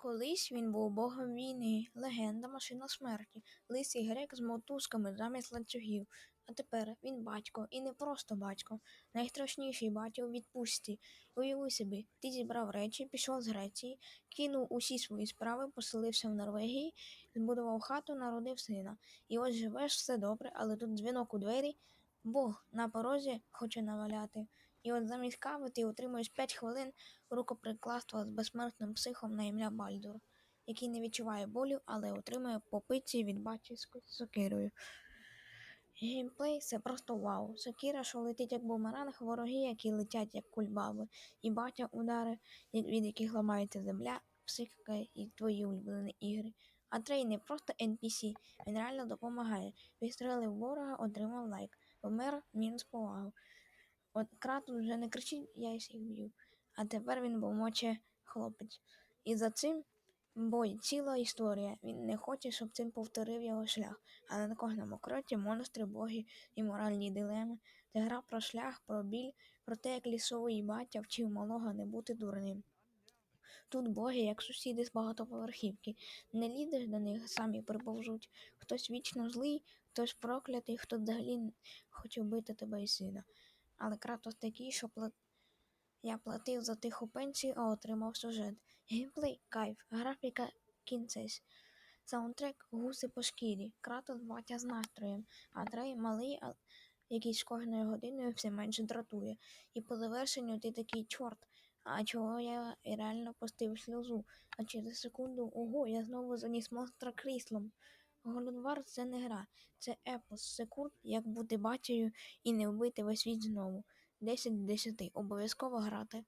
Колись він був богом війни, легенда машина смерті, лисий грек з мотузками замість ланцюгів. А тепер він батько, і не просто батько, найстрашніший батько у відпустці. Уяви собі, ти зібрав речі, пішов з Греції, кинув усі свої справи, поселився в Норвегії, збудував хату, народив сина. І ось живеш все добре, але тут дзвінок у двері, Бог на порозі хоче наваляти. І от замість кави ти отримуєш 5 хвилин рукоприкладства з безсмертним психом на ім'я Бальдур, який не відчуває болю, але отримує по пиці від баті з сокирою. Геймплей це просто вау. Сокира, що летить як бумеранг, вороги, які летять як кульбаби, і батя удари, від яких ламається земля, психіка і твої улюблені ігри. А Трей не просто NPC, він реально допомагає. Відстрелив ворога, отримав лайк, помер мінус повагу. От Кратус вже не кричить, я всіх б'ю. А тепер він бомоче хлопець. І за цим бой ціла історія. Він не хоче, щоб цим повторив його шлях. Але на кожному кроці монстри, боги і моральні дилеми. Це гра про шлях, про біль, про те, як лісовий батя вчив малого не бути дурним. Тут боги, як сусіди з багатоповерхівки, не лізеш до них, самі приповзуть. Хтось вічно злий, хтось проклятий, хто взагалі хоче вбити тебе і сина. Але Кратос такий, що пла... я платив за тиху пенсію, а отримав сюжет. Геймплей кайф, графіка кінцесь. Саундтрек гуси по шкірі, Кратос батя з настроєм, а Трей малий, який з кожною годиною все менше дратує. І по завершенню ти такий чорт. А чого я реально пустив сльозу, а через секунду ого, я знову заніс монстра кріслом. Голодвар це не гра, це епос, секунд, як бути батію і не вбити весь світ знову. 10 з 10, обов'язково грати.